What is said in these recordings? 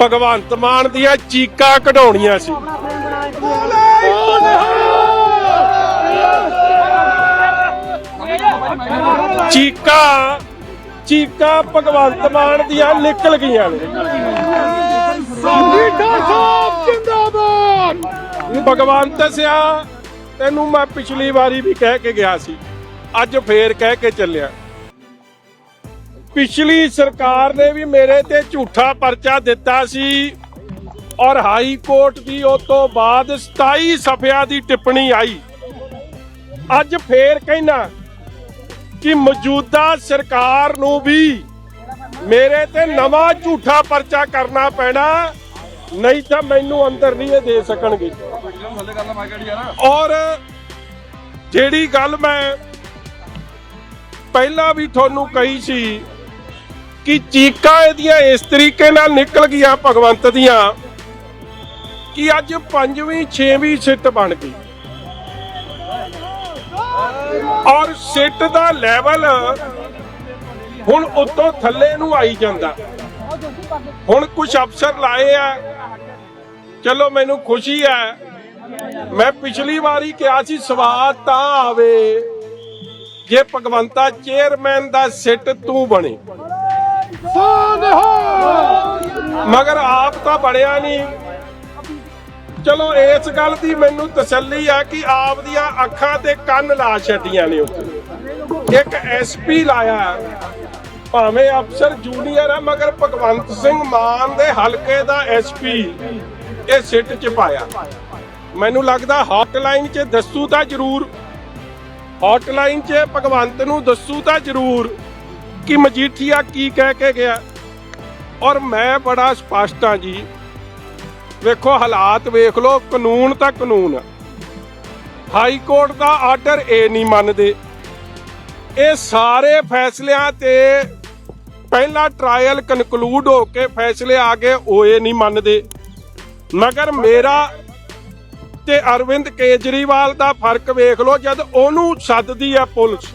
ਭਗਵੰਤ ਮਾਨ ਦੀਆਂ ਚੀਕਾਂ ਕਢਾਉਣੀਆਂ ਸੀ। ਚੀਕਾਂ ਚੀਕਾਂ ਭਗਵੰਤ ਮਾਨ ਦੀਆਂ ਨਿਕਲ ਗਈਆਂ ਨੇ। ਭਗਵੰਤ ਸਿਆ, ਤੈਨੂੰ ਮੈਂ ਪਿਛਲੀ ਵਾਰੀ ਵੀ ਕਹਿ ਕੇ ਗਿਆ ਸੀ, ਅੱਜ ਫੇਰ ਕਹਿ ਕੇ ਚੱਲਿਆ। ਪਿਛਲੀ ਸਰਕਾਰ ਨੇ ਵੀ ਮੇਰੇ ਤੇ ਝੂਠਾ ਪਰਚਾ ਦਿੱਤਾ ਸੀ ਔਰ ਹਾਈ ਕੋਰਟ ਦੀ ਉਸ ਤੋਂ ਬਾਅਦ 27 ਸਫਿਆਂ ਦੀ ਟਿੱਪਣੀ ਆਈ। ਅੱਜ ਫੇਰ ਕਹਿਣਾ ਕਿ ਮੌਜੂਦਾ ਸਰਕਾਰ ਨੂੰ ਵੀ ਮੇਰੇ ਤੇ ਨਵਾਂ ਝੂਠਾ ਪਰਚਾ ਕਰਨਾ ਪੈਣਾ, ਨਹੀਂ ਤਾਂ ਮੈਨੂੰ ਅੰਦਰ ਨਹੀਂ ਇਹ ਦੇ ਸਕਣਗੇ। ਔਰ ਜਿਹੜੀ ਗੱਲ ਮੈਂ ਪਹਿਲਾਂ ਵੀ ਤੁਹਾਨੂੰ ਕਹੀ ਸੀ ਕਿ ਚੀਕਾਂ ਇਹਦੀਆਂ ਇਸ ਤਰੀਕੇ ਨਾਲ ਨਿਕਲ ਗਈਆਂ ਭਗਵੰਤ ਦੀਆਂ ਕਿ ਅੱਜ ਪੰਜਵੀਂ, ਛੇਵੀਂ ਸਿੱਟ ਬਣ ਗਈ। ਔਰ ਸਿੱਟ ਦਾ ਲੈਵਲ ਹੁਣ ਉੱਤੋਂ ਥੱਲੇ ਨੂੰ ਆਈ ਜਾਂਦਾ। ਹੁਣ ਕੁਝ ਅਫਸਰ ਲਾਏ ਆ। ਚਲੋ, ਮੈਨੂੰ ਖੁਸ਼ੀ ਹੈ। ਮੈਂ ਪਿਛਲੀ ਵਾਰੀ ਕਿਹਾ ਸੀ, ਸਵਾਦ ਤਾਂ ਆਵੇ। ਜੇ ਭਗਵੰਤਾ ਚੇਅਰਮੈਨ ਦਾ ਸਿੱਟ ਤੂੰ ਬਣੇ। ਮਗਰ ਆਪ ਤਾਂ ਬਣਿਆ ਨਹੀਂ। ਚਲੋ, ਇਸ ਗੱਲ ਦੀ ਮੈਨੂੰ ਤਸੱਲੀ ਆ ਕਿ ਆਪ ਦੀਆਂ ਅੱਖਾਂ ਤੇ ਕੰਨ ਲਾ ਛੱਡੀਆਂ ਨੇ ਉੱਥੇ। ਇੱਕ ਐਸਪੀ ਲਾਇਆ। ਭਾਵੇਂ ਅਫਸਰ ਜੂਨੀਅਰ ਆ, ਮਗਰ ਭਗਵੰਤ ਸਿੰਘ ਮਾਨ ਦੇ ਹਲਕੇ ਦਾ ਐਸਪੀ ਇਹ ਸਿੱਟ ਚ ਪਾਇਆ। ਮੈਨੂੰ ਲੱਗਦਾ ਹੌਟਲਾਈਨ 'ਚ ਦੱਸੂ ਤਾਂ ਜ਼ਰੂਰ। ਹੌਟਲਾਈਨ 'ਚ ਭਗਵੰਤ ਨੂੰ ਦੱਸੂ ਤਾਂ ਜ਼ਰੂਰ। ਕਿ ਮਜੀਠੀਆ ਕੀ ਕਹਿ ਕੇ ਗਿਆ? ਔਰ ਮੈਂ ਬੜਾ ਸਪਸ਼ਟ ਹਾਂ ਜੀ। ਵੇਖੋ, ਹਾਲਾਤ ਵੇਖ ਲਓ, ਕਾਨੂੰਨ ਤਾਂ ਕਾਨੂੰਨ ਆ। ਹਾਈ ਕੋਰਟ ਦਾ ਆਰਡਰ ਇਹ ਨਹੀਂ ਮੰਨਦੇ। ਇਹ ਸਾਰੇ ਫੈਸਲਿਆਂ ਤੇ ਪਹਿਲਾ ਟ੍ਰਾਇਲ ਕਨਕਲੂਡ ਹੋ ਕੇ ਫੈਸਲੇ ਆ ਗਏ, ਉਹ ਇਹ ਨਹੀਂ ਮੰਨਦੇ। ਮਗਰ ਮੇਰਾ ਤੇ ਅਰਵਿੰਦ ਕੇਜਰੀਵਾਲ ਦਾ ਫ਼ਰਕ ਵੇਖ ਲਓ, ਜਦ ਉਹਨੂੰ ਸੱਦਦੀ ਹੈ ਪੁਲਿਸ।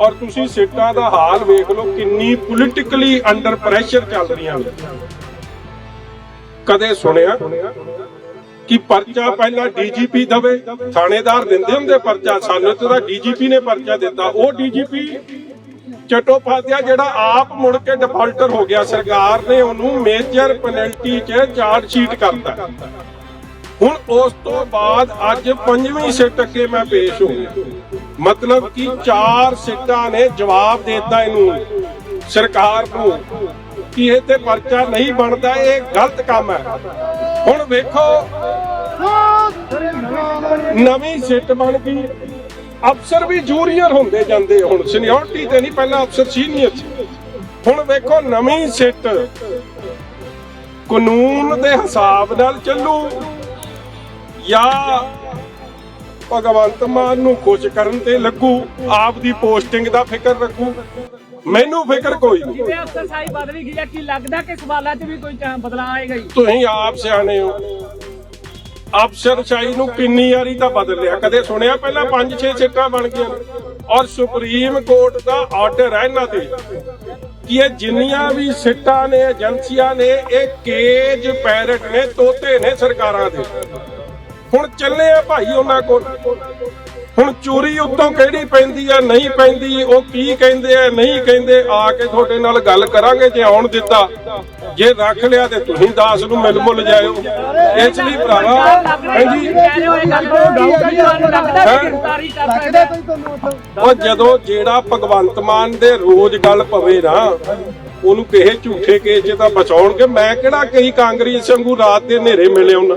ਔਰ ਤੁਸੀਂ ਸੀਟਾਂ ਦਾ ਹਾਲ ਵੇਖ ਲਓ, ਕਿੰਨੀ ਪੋਲਿਟਿਕਲੀ ਅੰਡਰ ਪ੍ਰੈਸ਼ਰ ਚੱਲ ਰਹੀਆਂ ਨੇ। ਕਦੇ ਸੁਣਿਆ ਕਿ ਪਰਚਾ ਪਹਿਲਾਂ ਡੀਜੀਪੀ ਦਵੇ, ਥਾਣੇਦਾਰ ਦਿੰਦੇ ਹੁੰਦੇ ਪਰਚਾ, ਸਾਨੂੰ ਤਾਂ ਡੀਜੀਪੀ ਨੇ ਪਰਚਾ ਦਿੱਤਾ। ਉਹ ਡੀਜੀਪੀ ਚਟੋਪਾਧਿਆ ਜਿਹੜਾ ਆਪ ਮੁੜ ਕੇ ਡਿਫਾਲਟਰ ਹੋ ਗਿਆ, ਸਰਕਾਰ ਨੇ ਉਹਨੂੰ ਮੇਜਰ ਪੈਨਲਟੀ 'ਚ ਚਾਰਜ ਸ਼ੀਟ ਕਰਤਾ। ਹੁਣ ਉਸ ਤੋਂ ਬਾਅਦ ਅੱਜ ਪੰਜਵੀਂ ਸਿੱਟ ਅੱਗੇ ਮੈਂ ਪੇਸ਼ ਹੋ ਗਿਆ। ਮਤਲਬ ਕਿ ਚਾਰ ਸਿੱਟਾਂ ਨੇ ਜਵਾਬ ਦਿੱਤਾ ਇਹਨੂੰ ਸਰਕਾਰ ਨੂੰ ਕਿ ਇਹ ਤੇ ਪਰਚਾ ਨਹੀਂ ਬਣਦਾ, ਇਹ ਗਲਤ ਕੰਮ ਹੈ। ਹੁਣ ਵੇਖੋ, ਨਵੀਂ ਸਿੱਟ ਬਣ ਗਈ। ਅਫਸਰ ਵੀ ਜੂਨੀਅਰ ਹੁੰਦੇ ਜਾਂਦੇ ਹੁਣ ਸੀਨੀਅਰਟੀ ਤੇ ਨਹੀਂ, ਪਹਿਲਾਂ ਅਫਸਰ ਸੀਨੀਅਰ ਸੀ। ਹੁਣ ਵੇਖੋ, ਨਵੀਂ ਸਿੱਟ ਕਾਨੂੰਨ ਦੇ ਹਿਸਾਬ ਨਾਲ ਚੱਲੂ ਜਾਂ ਭਗਵੰਤ ਮਾਨ ਨੂੰ ਖੁਸ਼ ਕਰਨ ਤੇ ਲੱਗੂ ਆਪ ਦੀ ਪੋਸਟਿੰਗ ਦਾ ਫਿਕਰ ਰੱਖੂ। ਮੈਨੂੰ ਫਿਕਰ ਕੋਈ ਨਹੀਂ। ਜਿਵੇਂ ਅਫਸਰਸ਼ਾਹੀ ਬਦਲੀ ਗਈ ਹੈ ਕੀ ਲੱਗਦਾ ਕਿ ਸਵਾਲਾਂ 'ਚ ਵੀ ਕੋਈ ਬਦਲਾਅ ਆਏਗਾ ਹੀ ਤੁਸੀਂ ਆਪ ਸਿਆਣੇ ਹੋ। ਅਫਸਰਸ਼ਾਹੀ ਨੂੰ ਕਿੰਨੀ ਵਾਰੀ ਤਾਂ ਬਦਲ ਲਿਆ ਕਦੇ ਸੁਣਿਆ ਪਹਿਲਾਂ 5-6 ਸੀਟਾਂ ਬਣ ਗਈਆਂ। ਔਰ ਸੁਪਰੀਮ ਕੋਰਟ ਦਾ ਆਰਡਰ ਹੈ ਇਹਨਾਂ ਤੇ। ਕਿ ਇਹ ਜਿੰਨੀਆਂ ਵੀ ਸਿੱਟਾਂ ਨੇ ਏਜੰਸੀਆਂ ਨੇ ਇਹ ਕੇਜ ਪੈਰਟ ਨੇ ਤੋਤੇ ਨੇ ਸਰਕਾਰਾਂ ਦੇ। ਹੁਣ ਚੱਲੇ ਆ ਭਾਈ ਉਹਨਾਂ ਕੋਲ। ਹੁਣ ਚੋਰੀ ਉੱਤੋਂ ਕਿਹੜੀ ਪੈਂਦੀ ਆ, ਨਹੀਂ ਪੈਂਦੀ, ਉਹ ਕੀ ਕਹਿੰਦੇ ਆ, ਨਹੀਂ ਕਹਿੰਦੇ, ਆ ਕੇ ਤੁਹਾਡੇ ਨਾਲ ਗੱਲ ਕਰਾਂਗੇ ਜੇ ਆਉਣ ਦਿੱਤਾ। ਜੇ ਰੱਖ ਲਿਆ ਤੇ ਤੁਸੀਂ ਦਾਸ ਨੂੰ ਮਿਲ ਮੁੱਲ ਜਾਇਓ। ਇਸ ਲਈ ਭਰਾਵਾ, ਹਾਂਜੀ। ਉਹ ਜਦੋਂ ਜਿਹੜਾ ਭਗਵੰਤ ਮਾਨ ਦੇ ਰੋਜ਼ ਗੱਲ ਪਵੇ ਨਾ, ਉਹਨੂੰ ਕਿਸੇ ਝੂਠੇ ਕੇਸ 'ਚ ਤਾਂ ਬਚਾਉਣਗੇ। ਮੈਂ ਕਿਹੜਾ ਕਹੀ ਕਾਂਗਰਸ ਵਾਂਗੂ ਰਾਤ ਦੇ ਹਨੇਰੇ ਮਿਲੇ ਉਹਨਾਂ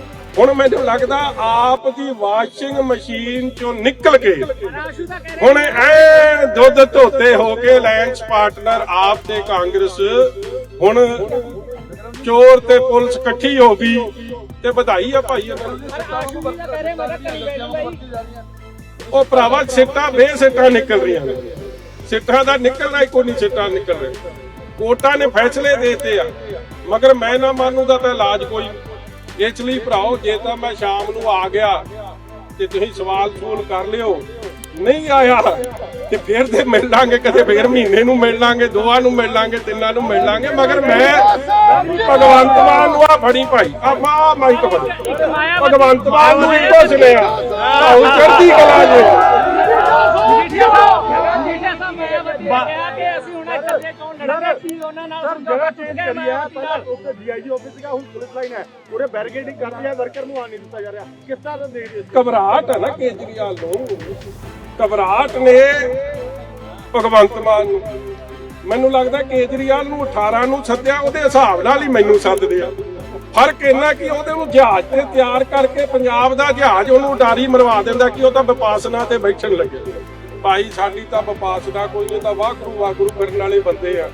ਹੁਣ ਮੈਨੂੰ ਲੱਗਦਾ ਆਪ ਦੀ ਵਾਸ਼ਿੰਗ ਮਸ਼ੀਨ ਚੋਂ ਨਿਕਲ ਕੇ ਹੁਣ ਐ ਦੁੱਧ ਧੋਤੇ ਹੋ ਕੇ ਅਲਾਈਅੰਸ ਪਾਰਟਨਰ ਆਪ ਤੇ ਕਾਂਗਰਸ, ਹੁਣ ਚੋਰ ਤੇ ਪੁਲਿਸ ਇਕੱਠੀ ਹੋ ਗਈ ਤੇ ਵਧਾਈ ਆ ਭਾਈ ਉਹ ਭਰਾਵਾ ਸਿੱਟਾਂ ਬੇਸਿੱਟਾਂ ਨਿਕਲ ਰਹੀਆਂ ਨੇ। ਸਿੱਟਾਂ ਦਾ ਨਿਕਲਣਾ ਹੀ ਕੋਈ ਨਹੀਂ, ਸਿੱਟਾਂ ਨਿਕਲ ਰਿਹਾ ਕੋਰਟਾਂ ਨੇ ਫੈਸਲੇ ਦੇਤੇ ਆ। ਮਗਰ ਮੈਂ ਨਾ ਮੰਨੂ ਦਾ ਤਾਂ ਇਲਾਜ ਕੋਈ ਇਸ ਲਈ ਭਰਾਓ, ਜੇ ਤਾਂ ਮੈਂ ਸ਼ਾਮ ਨੂੰ ਆ ਗਿਆ ਤੇ ਤੁਸੀਂ ਸਵਾਲ ਸੂਲ ਕਰ ਲਿਓ। ਨਹੀਂ ਆਇਆ ਤੇ ਫਿਰ ਤੇ ਮਿਲ ਲਾਂਗੇ ਕਦੇ, ਫੇਰ ਮਹੀਨੇ ਨੂੰ ਮਿਲ ਲਾਂਗੇ, ਦੋਵਾਂ ਨੂੰ ਮਿਲ ਲਾਂਗੇ, ਤਿੰਨਾਂ ਨੂੰ ਮਿਲ ਲਾਂਗੇ। ਮਗਰ ਮੈਂ ਭਗਵੰਤ ਮਾਨ ਨੂੰ ਆ ਫੜੀ ਭਾਈ। ਆ ਮਾ ਮਾਈਕ ਫੜੀ। ਭਗਵੰਤ ਮਾਨ ਨੂੰ ਇੱਕੋ ਸੁਨੇਹਾ ਆਹੋ ਚੜ੍ਹਦੀ ਕਲਾ ਜੇ। ਜਗ੍ਹਾ ਚੇਂਜ ਕਰੀ ਹੈ ਪਹਿਲਾਂ ਉੱਥੇ ਡੀਆਈਜੀ ਆਫਿਸ ਸੀਗਾ ਹੁਣ ਪੁਲਿਸ ਲਾਈਨ ਹੈ। ਉਹਦੇ ਬੈਰੀਕੇਡਿੰਗ ਕਰਦੀ ਹੈ ਵਰਕਰ ਨੂੰ ਆਣ ਨਹੀਂ ਦਿੱਤਾ ਜਾ ਰਿਹਾ। ਕਿਸ ਤਰ੍ਹਾਂ ਦਾ ਦੇਖ ਰਹੇ ਘਬਰਾਹਟ ਹੈ ਨਾ ਕੇਜਰੀਵਾਲ ਨੂੰ। ਘਬਰਾਹਟ ਨੇ ਭਗਵੰਤ ਮਾਨ ਨੂੰ। ਮੈਨੂੰ ਲੱਗਦਾ ਕੇਜਰੀਵਾਲ ਨੂੰ 18 ਨੂੰ ਸੱਦਿਆ ਉਹਦੇ ਹਿਸਾਬ ਨਾਲ ਹੀ ਮੈਨੂੰ ਸੱਦਦੇ ਆ। ਫ਼ਰਕ ਇੰਨਾ ਕਿ ਉਹਦੇ ਨੂੰ ਜਹਾਜ਼ ਤੇ ਤਿਆਰ ਕਰਕੇ ਪੰਜਾਬ ਦਾ ਜਹਾਜ਼ ਉਹਨੂੰ ਉਡਾਰੀ ਮਰਵਾ ਦਿੰਦਾ ਕਿ ਉਹ ਤਾਂ ਵਿਪਾਸਨਾ ਤੇ ਬੈਠਣ ਲੱਗੇ। ਭਾਈ ਸਾਡੀ ਤਾਂ ਵਿਪਾਸਨਾ ਕੋਈ ਨਹੀਂ ਤਾਂ ਵਾਹਿਗੁਰੂ ਵਾਹਿਗੁਰੂ ਕਰਨ ਵਾਲੇ ਬੰਦੇ ਆ।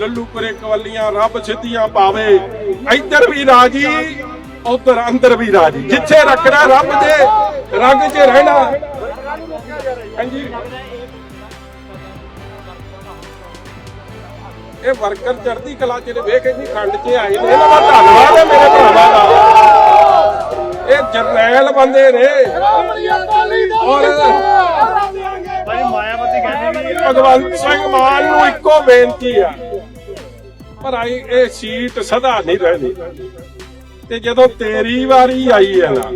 ਲੱਲੂ ਕਰੇ ਕਵਲੀਆਂ, ਰੱਬ ਸਿੱਧੀਆਂ ਪਾਵੇ। ਇੱਧਰ ਵੀ ਰਾਜੀ, ਉਧਰ ਅੰਦਰ ਵੀ ਰਾਜੀ। ਜਿੱਥੇ ਰੱਖਣਾ ਰੱਬ ਦੇ, ਰੰਗ 'ਚ ਰਹਿਣਾ। ਹਾਂਜੀ। ਇਹ ਵਰਕਰ ਚੜ੍ਹਦੀ ਕਲਾ ਚ ਵੇਖ ਇੰਨੀ ਖੰਡ 'ਚ ਆਏ ਨੇ। ਇਹਨਾਂ ਦਾ ਧੰਨਵਾਦ ਹੈ ਮੇਰੇ ਭਰਾਵਾਂ ਦਾ। ਇਹ ਜਰਨੈਲ ਬੰਦੇ ਨੇ। ਭਗਵੰਤ ਸਿੰਘ ਮਾਨ ਨੂੰ ਇੱਕੋ ਬੇਨਤੀ ਆ। ਪਰ ਆਈ ਇਹ ਸੀਟ ਸਦਾ ਨਹੀਂ ਰਹਿਣੀ ਤੇ ਜਦੋਂ ਤੇਰੀ ਵਾਰੀ ਆਈ ਹੈ ਨਾ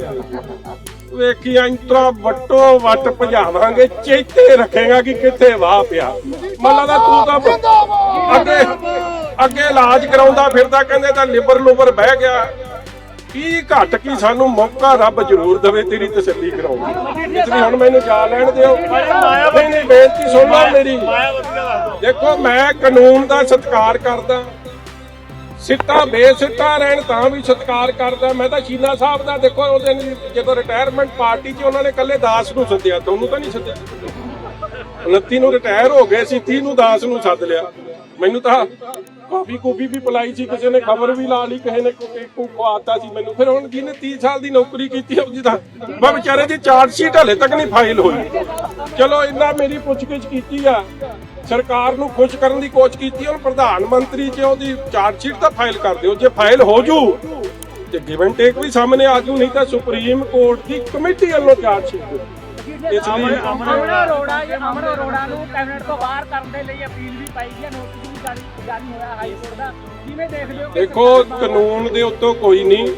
ਵੇਖੀ ਅੰਤਰਾ ਵੱਟੋ ਵੱਟ ਭਜਾਵਾਂਗੇ ਚੇਤੇ ਰੱਖੇਗਾ ਕਿ ਕਿੱਥੇ ਵਾਹ ਪਿਆ। ਮੱਲਾ ਦਾ ਤੂੰ ਤਾਂ ਅੱਗੇ ਅੱਗੇ ਇਲਾਜ ਕਰਾਉਂਦਾ ਫਿਰਦਾ ਕਹਿੰਦੇ ਤਾਂ ਲਿਬਰ ਲੁਬਰ ਬਹਿ ਗਿਆ। ਕੀ ਘਟ ਕੀ ਸਾਨੂੰ ਮੌਕਾ ਰੱਬ ਜ਼ਰੂਰ ਦੇਵੇ ਤੇਰੀ ਤਸੱਲੀ ਕਰਾਉਣ ਦੀ। ਇਸ ਲਈ ਹੁਣ ਮੈਨੂੰ ਜਾ ਲੈਣ ਦਿਓ। ਬੇਨਤੀ ਸੁਣ ਲਓ ਮੇਰੀ। ਦੇਖੋ ਮੈਂ ਕਾਨੂੰਨ ਦਾ ਸਤਿਕਾਰ ਕਰਦਾ। ਸਿੱਟਾ ਬੇਸਿੱਟਾ ਰਹਿਣ ਤਾਂ ਵੀ ਸਤਿਕਾਰ ਕਰਦਾ। ਮੈਂ ਤਾਂ ਸ਼ੀਨਾ ਸਾਹਿਬ ਦਾ ਦੇਖੋ ਉਹਦੇ ਜਦੋਂ ਰਿਟਾਇਰਮੈਂਟ ਪਾਰਟੀ 'ਚ ਉਹਨਾਂ ਨੇ ਕੱਲੇ ਦਾਸ ਨੂੰ ਸੱਦਿਆ। ਤੁਹਾਨੂੰ ਤਾਂ ਨਹੀਂ ਸੱਦਿਆ। 29 ਨੂੰ ਰਿਟਾਇਰ ਹੋ ਗਏ ਸੀ 30 ਨੂੰ ਦਾਸ ਨੂੰ ਸੱਦ ਲਿਆ। ਮੈਨੂੰ ਤਾਂ ਕਾਫੀ ਕੂਫੀ ਵੀ ਪਲਾਈ ਸੀ, ਕਿਸੇ ਨੇ ਖਬਰ ਵੀ ਲਾ ਲਈ, ਕਿਸੇ ਨੇ ਕੋਈ ਕੋ ਖਵਾਤਾ ਸੀ ਮੈਨੂੰ। ਫਿਰ ਹੁਣ ਜਿਹਨੇ 30 ਸਾਲ ਦੀ ਨੌਕਰੀ ਕੀਤੀ ਉਹਦੀ ਤਾਂ ਮੈਂ ਵਿਚਾਰੇ ਦੀ ਚਾਰਟ ਸ਼ੀਟ ਹਲੇ ਤੱਕ ਨਹੀਂ ਫਾਈਲ ਹੋਈ। ਚਲੋ, ਇੰਨਾ ਮੇਰੀ ਪੁੱਛਗਿੱਛ ਕੀਤੀ ਆ। ਸਰਕਾਰ ਨੂੰ ਖੁਸ਼ ਕਰਨ ਦੀ ਕੋਸ਼ਿਸ਼ ਕੀਤੀ ਹੁਣ ਪ੍ਰਧਾਨ ਮੰਤਰੀ ਚ ਉਹਦੀ ਚਾਰਟ ਸ਼ੀਟ ਤਾਂ ਫਾਈਲ ਕਰ ਦਿਓ। ਜੇ ਫਾਈਲ ਹੋ ਜੂ, ਤੇ ਗਿਵਨ ਟੇਕ ਵੀ ਸਾਹਮਣੇ ਆ ਜੂ, ਨਹੀਂ ਤਾਂ ਸੁਪਰੀਮ ਕੋਰਟ ਦੀ ਕਮੇਟੀ ਵੱਲੋਂ ਚਾਰਟ ਸ਼ੀਟ ਇਸ ਲਈ ਅਮਰ ਅਰੋੜਾ ਅਮਰ ਅਰੋੜਾ ਨੂੰ ਕੈਬਨਿਟ ਤੋਂ ਬਾਹਰ ਕਰਨ ਦੇ ਲਈ ਅਪੀਲ ਵੀ ਪਾਈ ਗਈ ਨੋਟਿਸ ਜਾਰੀ ਜਾਰੀ ਹੋਇਆ ਹਾਈ ਕੋਰਟ ਦਾ। ਕਿਵੇਂ ਦੇਖਦੇ ਹੋ ਕਿ ਦੇਖੋ ਕਾਨੂੰਨ ਦੇ ਉੱਤੋਂ ਕੋਈ ਨਹੀਂ।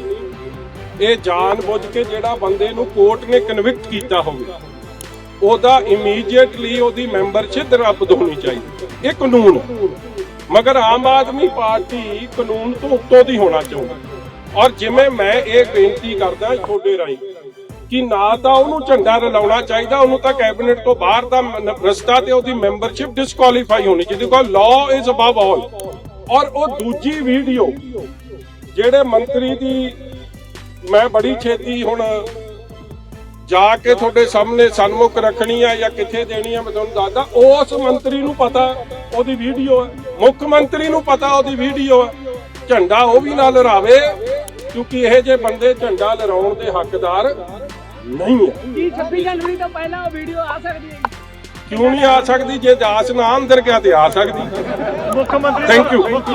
ਇਹ ਜਾਣ ਬੁੱਝ ਕੇ ਜਿਹੜਾ ਬੰਦੇ ਨੂੰ ਕੋਰਟ ਨੇ ਕਨਵਿਕਟ ਕੀਤਾ ਹੋਵੇ ਉਹਦਾ ਇਮੀਡੀਏਟਲੀ ਉਹਦੀ ਮੈਂਬਰਸ਼ਿਪ ਰੱਦ ਹੋਣੀ ਚਾਹੀਦੀ। ਇਹ ਕਾਨੂੰਨ। ਹੈ। ਮਗਰ ਆਮ ਆਦਮੀ ਪਾਰਟੀ ਕਾਨੂੰਨ ਤੋਂ ਉੱਤੋਂ ਦੀ ਹੋਣਾ ਚਾਹੁੰਦਾ। ਔਰ ਜਿਵੇਂ ਮੈਂ ਇਹ ਬੇਨਤੀ ਕਰਦਾ ਤੁਹਾਡੇ ਰਾਹੀਂ ਕਿ ਨਾ ਤਾਂ ਉਹਨੂੰ ਝੰਡਾ ਰਲਾਉਣਾ ਚਾਹੀਦਾ, ਉਹਨੂੰ ਤਾਂ ਕੈਬਨਿਟ ਤੋਂ ਬਾਹਰ ਦਾ ਰਸਤਾ ਤੇ ਉਹਦੀ ਮੈਂਬਰਸ਼ਿਪ ਡਿਸਕੁਆਲੀਫਾਈ ਹੋਣੀ ਚਾਹੀਦੀ ਕਿਉਂਕਿ ਲਾਅ ਇਜ਼ ਅਬਵ ਆਲ ਔਰ ਉਹ ਦੂਜੀ ਵੀਡੀਓ ਜਿਹੜੇ ਮੰਤਰੀ ਦੀ, ਮੈਂ ਬੜੀ ਛੇਤੀ ਹੁਣ ਜਾ ਕੇ ਤੁਹਾਡੇ ਸਾਹਮਣੇ ਸਨਮੁਖ ਰੱਖਣੀ ਆ ਜਾਂ ਕਿੱਥੇ ਦੇਣੀ ਆ, ਮੈਂ ਤੁਹਾਨੂੰ ਦੱਸਦਾ, ਉਸ ਮੰਤਰੀ ਨੂੰ ਪਤਾ ਉਹਦੀ ਵੀਡੀਓ ਹੈ ਮੁੱਖ ਮੰਤਰੀ ਨੂੰ ਪਤਾ ਉਹਦੀ ਵੀਡੀਓ ਹੈ ਝੰਡਾ ਉਹ ਵੀ ਨਾ ਲਹਿਰਾਵੇ ਕਿਉਂਕਿ ਇਹ ਜੇ ਬੰਦੇ ਝੰਡਾ ਲਹਿਰਾਉਣ ਦੇ ਹੱਕਦਾਰ ਨਹੀਂ ਹੈ। ਕੀ 26 ਜਨਵਰੀ ਤੋਂ ਪਹਿਲਾਂ ਉਹ ਵੀਡੀਓ ਆ ਸਕਦੀ ਹੈ ਕਿਉਂ ਨਹੀਂ ਆ ਸਕਦੀ? ਜੇ ਦਾਸ ਨਾ ਅੰਦਰ ਗਿਆ ਤੇ ਆ ਸਕਦੀ। ਮੁੱਖ ਮੰਤਰੀ ਥੈਂਕ ਯੂ